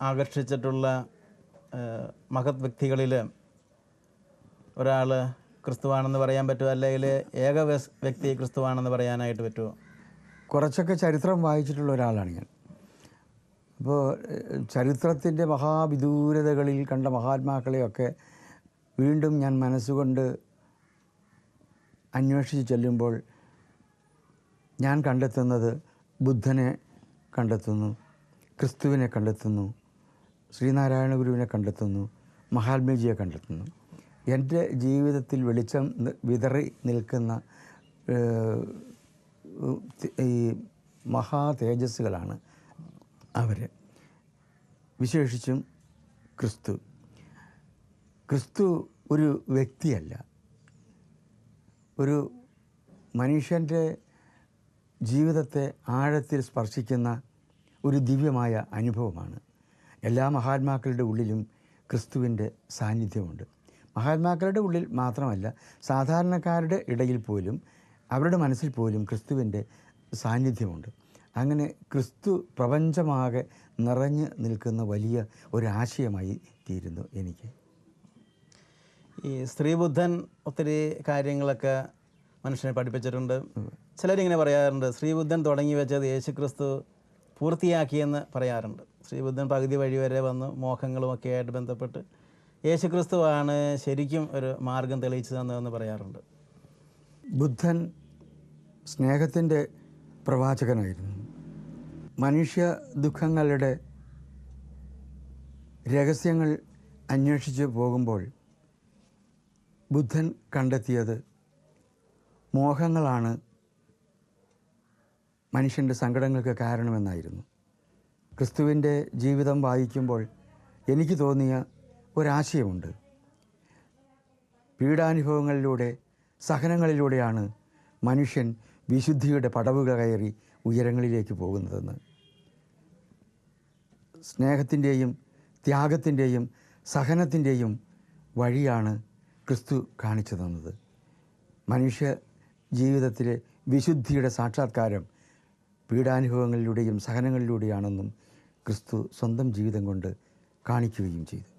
ആകർഷിച്ചിട്ടുള്ള മഹത് വ്യക്തികളിൽ ഒരാൾ ക്രിസ്തുവാണെന്ന് പറയാൻ പറ്റുമോ അല്ലെങ്കിൽ ഏക വ്യക്തി ക്രിസ്തുവാണെന്ന് പറയാനായിട്ട് പറ്റുമോ കുറച്ചൊക്കെ ചരിത്രം വായിച്ചിട്ടുള്ള ഒരാളാണ് ഞാൻ. അപ്പോൾ ചരിത്രത്തിന്റെ മഹാവിദൂരതകളിൽ കണ്ട മഹാത്മാക്കളെയൊക്കെ വീണ്ടും ഞാൻ മനസ്സുകൊണ്ട് അന്വേഷിച്ച് ചെല്ലുമ്പോൾ ഞാൻ കണ്ടെത്തുന്നത് ബുദ്ധനെ കണ്ടെത്തുന്നു ക്രിസ്തുവിനെ കണ്ടെത്തുന്നു ശ്രീനാരായണ ഗുരുവിനെ കണ്ടെത്തുന്നു മഹാത്മജിയെ കണ്ടെത്തുന്നു. എന്റെ ജീവിതത്തിൽ വെളിച്ചം വിതറി നിൽക്കുന്ന ഈ മഹാ തേജസ്സുകളാണ് അവർ വിശേഷിച്ചും ക്രിസ്തു. ക്രിസ്തു ഒരു വ്യക്തിയല്ല. ഒരു മനുഷ്യന്റെ ജീവിതത്തെ ആഴത്തിൽ സ്പർശിക്കുന്ന ഒരു ദിവ്യമായ അനുഭവമാണ്. എല്ലാ മഹാത്മാക്കളുടെ ഉള്ളിലും ക്രിസ്തുവിന്റെ സാന്നിധ്യമുണ്ട്. മഹാത്മാക്കളുടെ ഉള്ളിൽ മാത്രമല്ല സാധാരണക്കാരുടെ ഇടയിൽ പോലും അവരുടെ മനസ്സിൽ പോലും ക്രിസ്തുവിന്റെ സാന്നിധ്യമുണ്ട്. അങ്ങനെ ക്രിസ്തു പ്രപഞ്ചമാകെ നിറഞ്ഞു നിൽക്കുന്ന വലിയ ഒരാശയമായി തീരുന്നു എനിക്ക്. ഈ ശ്രീബുദ്ധൻ ഒത്തിരി കാര്യങ്ങളൊക്കെ മനുഷ്യനെ പഠിപ്പിച്ചിട്ടുണ്ട്. ചിലരിങ്ങനെ പറയാറുണ്ട് ശ്രീബുദ്ധൻ തുടങ്ങി വെച്ചത് യേശുക്രിസ്തു പൂർത്തിയാക്കിയെന്ന് പറയാറുണ്ട്. ശ്രീബുദ്ധൻ പകുതി വഴി വരെ വന്ന് മോഹങ്ങളുമൊക്കെ ആയിട്ട് ബന്ധപ്പെട്ട് യേശുക്രിസ്തുവാണ് ശരിക്കും ഒരു മാർഗം തെളിയിച്ചു തന്നതെന്ന് പറയാറുണ്ട്. ബുദ്ധൻ സ്നേഹത്തിന്റെ പ്രവാചകനായിരുന്നു. മനുഷ്യ ദുഃഖങ്ങളുടെ രഹസ്യങ്ങൾ അന്വേഷിച്ച് പോകുമ്പോൾ ബുദ്ധൻ കണ്ടെത്തിയത് മോഹങ്ങളാണ് മനുഷ്യന്റെ സങ്കടങ്ങൾക്ക് കാരണമെന്നായിരുന്നു. ക്രിസ്തുവിന്റെ ജീവിതം വായിക്കുമ്പോൾ എനിക്ക് തോന്നിയ ഒരാശയമുണ്ട്. പീഡാനുഭവങ്ങളിലൂടെ സഹനങ്ങളിലൂടെയാണ് മനുഷ്യൻ വിശുദ്ധിയുടെ പടവുകൾ കയറി ഉയരങ്ങളിലേക്ക് പോകുന്നതെന്ന്. സ്നേഹത്തിന്റെയും ത്യാഗത്തിന്റെയും സഹനത്തിന്റെയും വഴിയാണ് ക്രിസ്തു കാണിച്ചു തന്നത്. മനുഷ്യ ജീവിതത്തിലെ വിശുദ്ധിയുടെ സാക്ഷാത്കാരം പീഡാനുഭവങ്ങളിലൂടെയും സഹനങ്ങളിലൂടെയാണെന്നും ക്രിസ്തു സ്വന്തം ജീവിതം കൊണ്ട് കാണിക്കുകയും ചെയ്തു.